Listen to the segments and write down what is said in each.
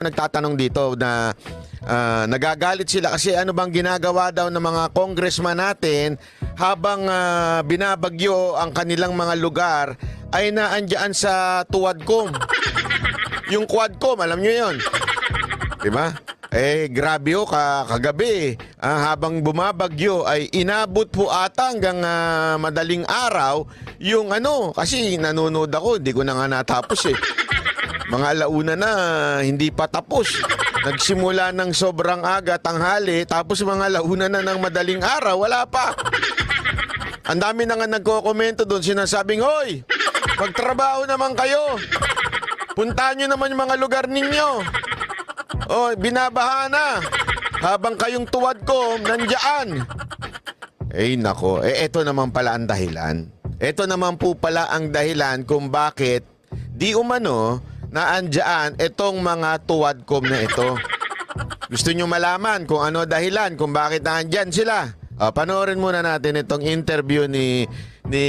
nagtatanong dito na ah, nagagalit sila kasi ano bang ginagawa daw ng mga congressman natin habang ah, binabagyo ang kanilang mga lugar ay naandyan sa Tuwadcom. Yung Quadcom, alam nyo yon, Di ba? Eh, grabe oh, ka, kagabi, ah, habang bumabagyo ay inabot po ata hanggang ah, madaling araw yung ano, kasi nanonood ako, hindi ko na nga natapos eh. Mga alauna na, hindi pa tapos. Nagsimula ng sobrang aga, tanghali, tapos mga alauna na ng madaling araw, wala pa. Ang dami na nga nagko-komento doon, sinasabing, Hoy, magtrabaho naman kayo. Puntahan nyo naman yung mga lugar ninyo. Oh, binabaha na. Habang kayong tuwad ko, nandiyan. Eh nako, eh eto naman pala ang dahilan. Ito naman po pala ang dahilan kung bakit di umano na andyan itong mga tuwadkom na ito. Gusto nyo malaman kung ano dahilan, kung bakit nandyan sila? Ah, panoorin muna natin itong interview ni ni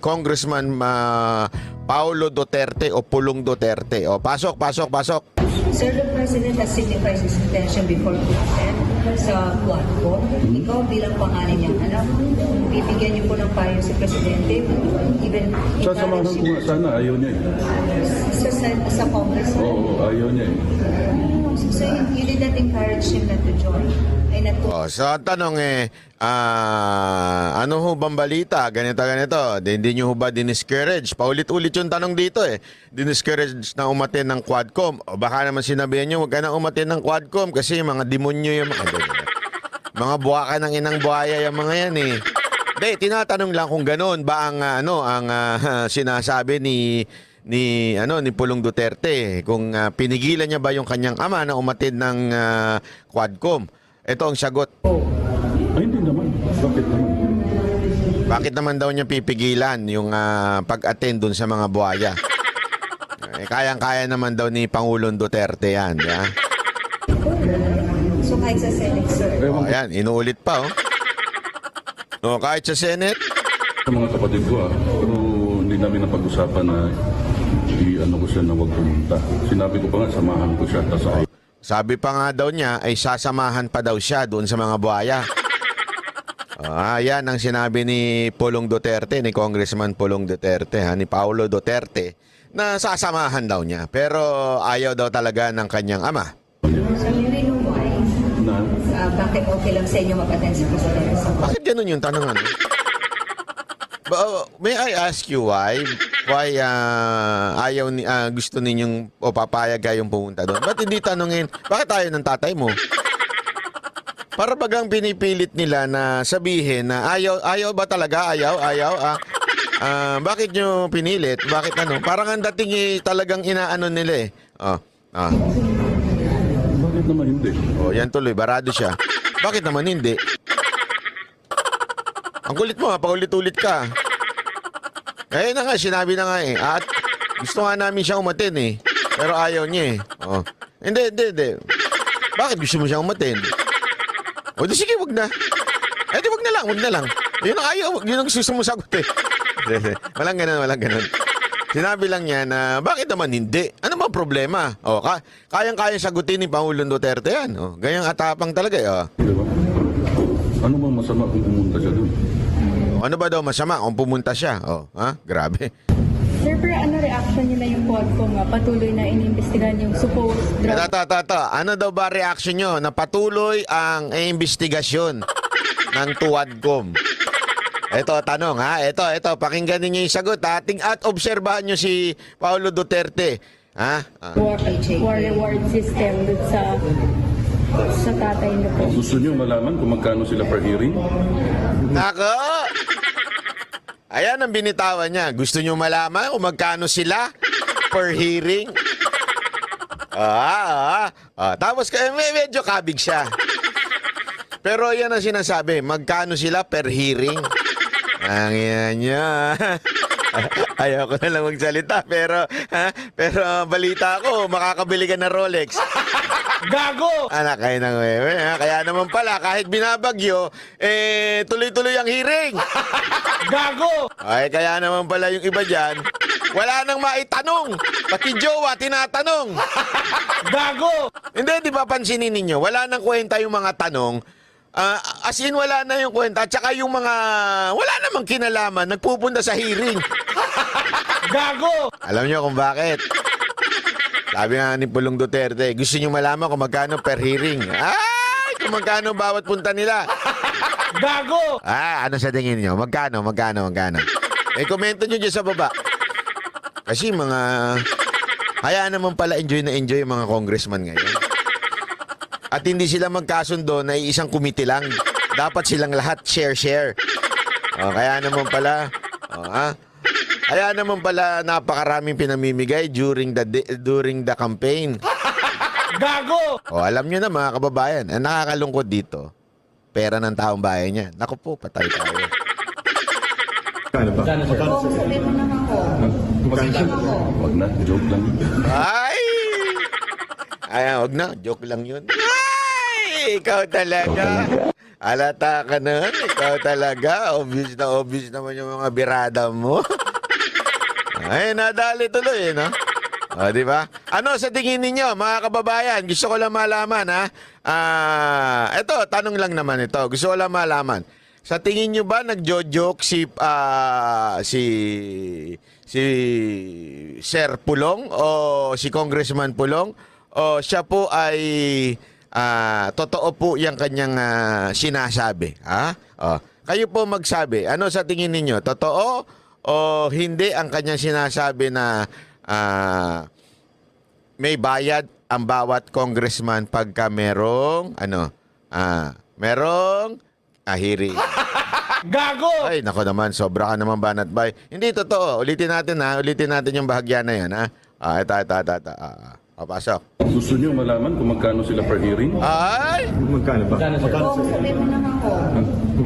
Congressman ah, Paulo Duterte o Pulong Duterte. O, pasok, pasok, pasok. Sir, the President has signified his intention before to attend sa Quadcom. Ikaw bilang pangalan niyang anak, bibigyan niyo po ng payo si Presidente, even encourage ko nga him sana, ayaw niya eh. sa, sa, sa Congress. Oo, ayaw niya eh. So, you did not encourage him not to join. Ay, not to O, so tanong eh, ah, ano ho bang balita? Ganito, ganito. Di- Hindi nyo ho ba diniscourage? Paulit-ulit yung tanong dito eh. Diniscourage na umatin ng Quadcom. O baka naman sinabihan nyo, huwag ka na umatin ng Quadcom kasi mga demonyo yung mga... mga buwaka ng inang buhaya yung mga yan eh. Hindi, tinatanong lang kung gano'n ba ang ah, ano ang ah, sinasabi ni ni ano ni Pulong Duterte kung ah, pinigilan niya ba yung kanyang ama na umatid ng ah, Quadcom. Ito ang sagot. Ay, hindi naman. Bakit naman? Bakit naman daw niya pipigilan yung ah, pag-attend dun sa mga buhaya? Eh, kayang-kaya naman daw ni Pangulong Duterte yan. di ba? So, kahit sa Senate, sir. Oh, Ewan ko ayan, inuulit pa oh. Oh, kahit sa Senate, sa mga kapatid ko ah. Pero hindi namin napag-usapan na i-ano ko siya na huwag pumunta. Sinabi ko pa nga, samahan ko siya. Tapos ako, Sabi pa nga daw niya ay sasamahan pa daw siya doon sa mga buhaya. Ah, yan ang sinabi ni Pulong Duterte, ni Congressman Pulong Duterte, ha, ni Paulo Duterte, na sasamahan daw niya. Pero ayaw daw talaga ng kanyang ama. So, you know why? na, Uh, bakit okay lang sa inyo mag-attend si Presidente sa Bakit ganun yung tanong ano? Oh, may I ask you why? Why ah, ayaw ni ah, gusto ninyong o papayag kayong pumunta doon? Ba't hindi tanungin, bakit ayaw ng tatay mo? Para bagang pinipilit nila na sabihin na ayaw ayaw ba talaga? Ayaw, ayaw. Ah, ah, bakit nyo pinilit? Bakit ano? Parang ang dating eh, talagang inaano nila eh. Oh, ah. bakit naman hindi? Oh, yan tuloy, barado siya. Bakit naman hindi? Ang kulit mo, ha, paulit-ulit ka. Kaya na nga, sinabi na nga eh. At gusto nga namin siya umatin eh. Pero ayaw niya eh. Oh. Hindi, hindi, hindi. Bakit gusto mo siya umatin? O di sige, wag na. Eh di wag na lang, wag na lang. Yun ang ayaw, yun ang gusto mo sagot eh. walang ganun, walang ganun. Sinabi lang niya na bakit naman hindi? Ano ba problema? O, ka kayang-kaya sagutin ni Pangulong Duterte yan. O, ganyang atapang talaga eh. O. Di ba? Ano bang masama kung pumunta siya doon? O, ano ba daw masama kung pumunta siya? O, ha? Grabe. Sir, pero ano reaction niyo na yung Quadcom nga patuloy na iniimbestigahan yung supposed drug Tata, tata, ano daw ba reaction nyo na patuloy ang investigasyon ng Tuwadcom? Ito, tanong ha. Ito, ito, pakinggan ninyo yung sagot ha. Ting at obserbahan nyo si Paulo Duterte. Ha? Ah. war, war reward system dun sa sa tatay niyo po. Gusto niyo malaman kung magkano sila per hearing? Nako! Ayan ang binitawan niya. Gusto nyo malaman kung magkano sila per hearing? Ah, ah, ah. Tapos may medyo kabig siya. Pero yan ang sinasabi, magkano sila per hearing? Ang yan niya. Ayaw ko na lang magsalita, pero, ha? pero balita ko, makakabili ka ng Rolex. Gago! Anak kayo ng wewe, ha? Kaya naman pala, kahit binabagyo, eh, tuloy-tuloy ang hearing. Gago! Ay, kaya naman pala yung iba dyan, Wala nang maitanong. Pati jowa, tinatanong. Gago! Hindi, di ba pansinin ninyo? Wala nang kwenta yung mga tanong. Ah, as in, wala na yung kwenta. Tsaka yung mga, wala namang kinalaman, nagpupunta sa hearing. Gago! Alam nyo kung bakit? Sabi nga ni Pulong Duterte, gusto nyo malaman kung magkano per hearing. Ay, kung magkano bawat punta nila. Gago! Ah, ano sa tingin nyo? Magkano, magkano, magkano? Eh, komento nyo dyan sa baba. Kasi mga... Kaya naman pala enjoy na enjoy yung mga congressman ngayon. At hindi sila magkasundo na isang komite lang. Dapat silang lahat share-share. O, kaya naman pala... O, ha? Kaya naman pala napakaraming pinamimigay during the during the campaign. Gago! O alam nyo na mga kababayan, ang nakakalungkot dito, pera ng taong bayan niya. Naku po, patay tayo. Kung sabihin mo naman ko, sabihin mo ko. Wag na, joke lang. Ay! Ay, wag na. Joke lang yun. Ay! Ikaw talaga. Alata ka nun. Ikaw talaga. Obvious na obvious naman yung mga birada mo. Ay, nadali tuloy, eh, no? O, di ba? Ano sa tingin ninyo, mga kababayan? Gusto ko lang malaman, ha? Ah, eto, tanong lang naman ito. Gusto ko lang malaman. Sa tingin nyo ba nagjo-joke si ah, si si Sir Pulong o si Congressman Pulong o siya po ay ah, totoo po yung kanyang ah, sinasabi, ha? O, kayo po magsabi, ano sa tingin ninyo? Totoo o hindi ang kanyang sinasabi na ah, may bayad ang bawat congressman pagka merong ano ah merong ahiri. Gago! Ay, nako naman, sobra ka naman banat bay. Hindi totoo. Ulitin natin ha. Ulitin natin yung bahagya na yan ha. Ah, ito, ito, ito, ito. Ah, ah, pasok. Gusto niyo malaman kung magkano sila per hearing? Ay! Magkano ba? Kung sabihin mo naman ko,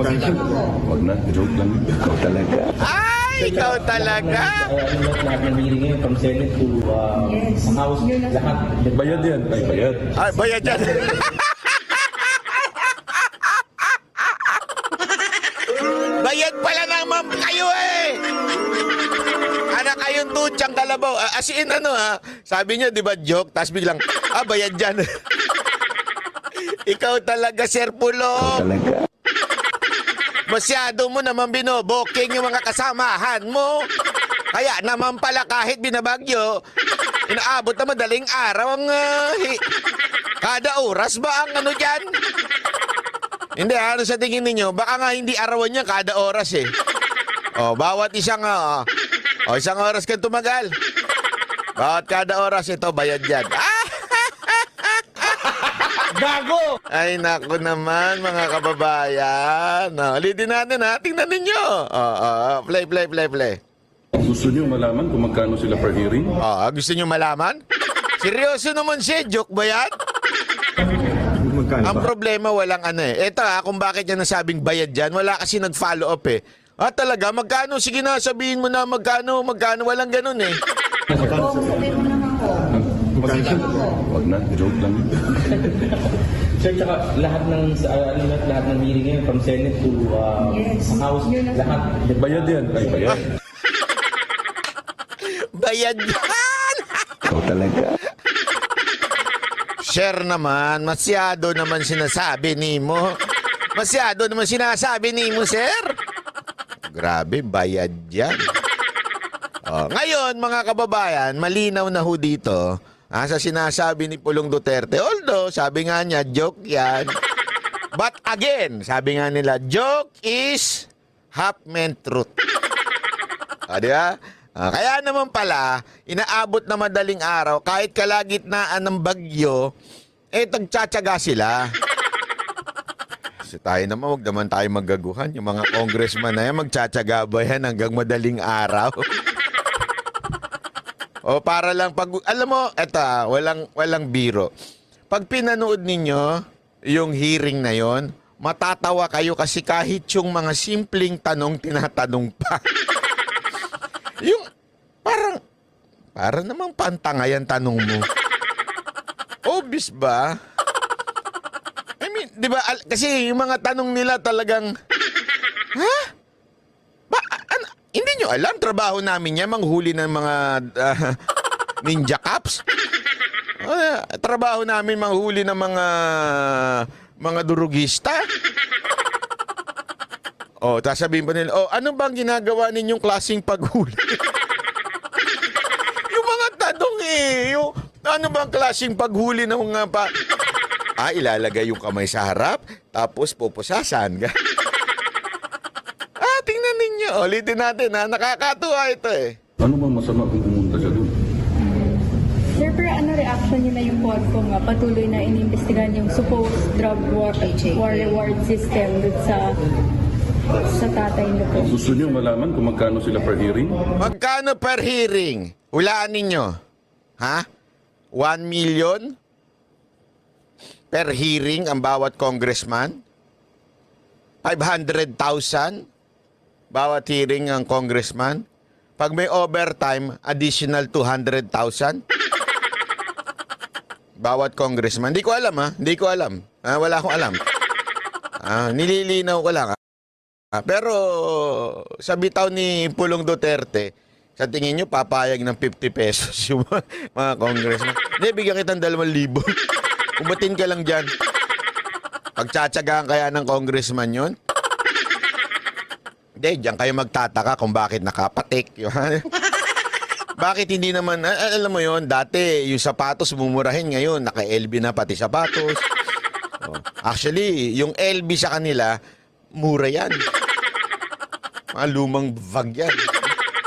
sabihin mo ko. Wag na, joke lang. Ay! Ikaw talaga! ano lahat ng meeting ngayon from Senate to uh. House, lahat. Bayad yan. Ay, bayad. Ay, bayad yan. bayad pala naman kayo eh! Anak kayong tutsang kalabaw. Ah, As in ano ha, sabi niya di ba joke, tapos biglang, ah bayad dyan. Ikaw talaga, Sir Pulo. Masyado mo naman binoboking yung mga kasamahan mo. Kaya naman pala kahit binabagyo, inaabot na madaling araw ang ah, hi- kada oras ba ang ano dyan? Hindi, ano sa tingin ninyo? Baka nga hindi arawan niya kada oras eh. O, bawat isang, ah, o, isang oras kang tumagal. Bawat kada oras ito, bayad yan. Ah! Gago! Ay, naku naman, mga kababayan. No, ulitin natin ha. Tingnan ninyo. Oo, play, play, play, play. Gusto niyo malaman kung magkano sila per hearing? Oo, gusto nyo malaman? Seryoso naman siya. Joke ba yan? Magkano Ang ba? problema, walang ano eh. Ito ha, kung bakit niya nasabing bayad dyan, wala kasi nag-follow up eh. Ah, talaga? Magkano? Sige na, sabihin mo na magkano, magkano. Walang ganun eh. Kung sabihin mo naman ko, sabihin mo ko. Wag na, joke lang. Sir, tsaka lahat ng uh, ano lahat, lahat ng meeting ngayon from Senate to uh, Yes. House, lahat. Bayad yan. Ay, bayad. Bayad yan! Share naman, masyado naman sinasabi ni mo. Masyado naman sinasabi ni mo, sir. Grabe, bayad yan. Oh, ngayon, mga kababayan, malinaw na ho dito ah, sa sinasabi ni Pulong Duterte. Although, sabi nga niya, joke yan. But again, sabi nga nila, joke is half meant truth. Ah, di ba? Ah, kaya naman pala, inaabot na madaling araw, kahit kalagitnaan ng bagyo, eh, tagtsatsaga sila. Kasi tayo naman, wag naman tayo magaguhan. Yung mga congressman na yan, magtsatsaga ba yan hanggang madaling araw? O para lang pag... Alam mo, eto ah, walang, walang biro. Pag pinanood ninyo yung hearing na yon, matatawa kayo kasi kahit yung mga simpleng tanong tinatanong pa. Yung, parang, parang namang pantangayan tanong mo. Obvious ba? I mean, di ba, kasi yung mga tanong nila talagang, ha? Hindi nyo alam, trabaho namin yan, manghuli ng mga ah, ninja cops. Ah, trabaho namin manghuli ng mga mga durugista. Oh, tapos sabihin pa nila, oh, ano bang ginagawa ninyong klaseng paghuli? yung mga tanong eh, yung ano bang klaseng paghuli ng mga pa... Ah, ilalagay yung kamay sa harap, tapos pupusasan. tingnan ninyo. Ulitin natin ha, nakakatuwa ito eh. Ano ba masama kung pumunta siya doon? Sir, pero ano reaction niyo na yung Quadco nga patuloy na inimbestigahan yung supposed drug war, war reward system dun sa sa tatay niyo po? Gusto niyo malaman kung magkano sila per hearing? Magkano per hearing? Hulaan ninyo. Ha? 1 million per hearing ang bawat congressman? 500,000 bawat hearing ang congressman? Pag may overtime, additional 200,000? Bawat congressman. Hindi ko alam ha. Hindi ko alam. Ah, wala akong alam. Ah, nililinaw ko lang ha. Ah, pero sa bitaw ni Pulong Duterte, sa tingin nyo, papayag ng 50 pesos yung mga, congressman. Hindi, bigyan kitang 2,000. Umatin ka lang dyan. Pagtsatsagaan kaya ng congressman yon? Hindi, dyan kayo magtataka kung bakit nakapatik. bakit hindi naman, a- a- alam mo yon dati yung sapatos mumurahin ngayon, naka-LB na pati sapatos. Oh. Actually, yung LB sa kanila, mura yan. Mga lumang bag yan.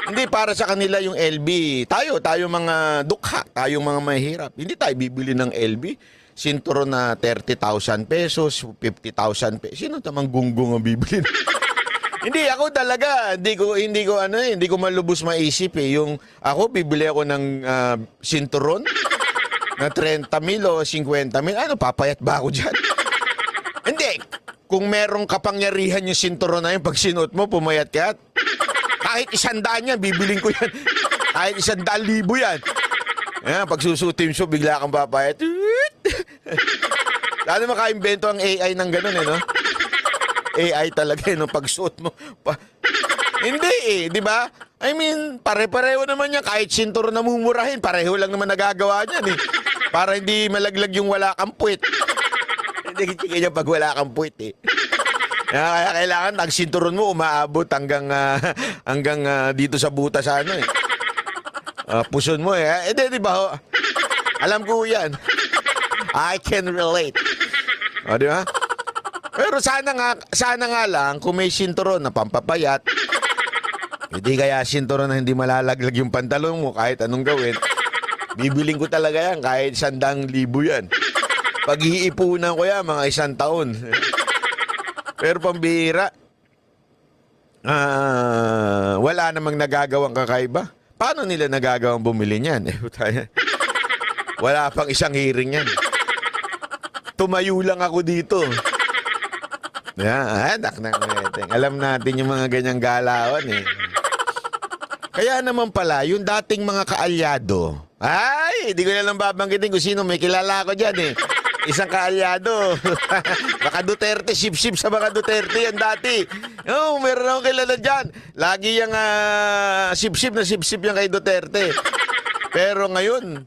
Hindi para sa kanila yung LB. Tayo, tayo mga dukha, tayo mga mahirap. Hindi tayo bibili ng LB. Sinturo na 30,000 pesos, 50,000 pesos. Sino tamang gunggong ang bibili? Hindi ako talaga, hindi ko hindi ko ano eh, hindi ko malubos maisip eh. Yung ako bibili ako ng ah, sinturon na 30 mil o 50 mil. Ano, papayat ba ako dyan? Hindi. Kung merong kapangyarihan yung sinturon na yun, pag sinuot mo, pumayat ka. Kahit isandaan yan, bibiling ko yan. Kahit isandaan libo yan. Yan, pag susutin mo, bigla kang papayat. Lalo makaimbento ang AI ng ganun eh, no? AI talaga eh, no? Pag suot mo. Pa- Hindi eh, di ba? I mean, pare-pareho naman yan. Kahit sinturon na mumurahin, pareho lang naman nagagawa niyan eh. Para hindi malaglag yung wala kang puwit. Hindi kaya pag wala kang puwit eh. Kaya, kaya kailangan ang sinturon mo umaabot hanggang ah, hanggang ah, dito sa butas sa ano eh. Ah, puson mo eh. Eh di, di ba? Alam ko 'yan. I can relate. O, di ba? Pero sana nga sana nga lang kung may sinturon na pampapayat. Hindi kaya sinturon na hindi malalaglag yung pantalon mo kahit anong gawin. Bibiling ko talaga yan kahit sandang libo yan. Pag-iipunan ko yan mga isang taon. Pero pambihira, ah, wala namang nagagawang kakaiba. Paano nila nagagawang bumili niyan? Eh, wala pang isang hearing yan. Tumayo lang ako dito. Yan, anak ng meteng. Alam natin yung mga ganyang galawan eh. Kaya naman pala, yung dating mga kaalyado, ay, hindi ko na lang babanggitin kung sino may kilala ko dyan eh. Isang kaalyado. Baka Duterte, sip-sip sa mga Duterte yan dati. Oo, oh, meron akong kilala dyan. Lagi yung ah, sip-sip na sip-sip yan kay Duterte. Pero ngayon,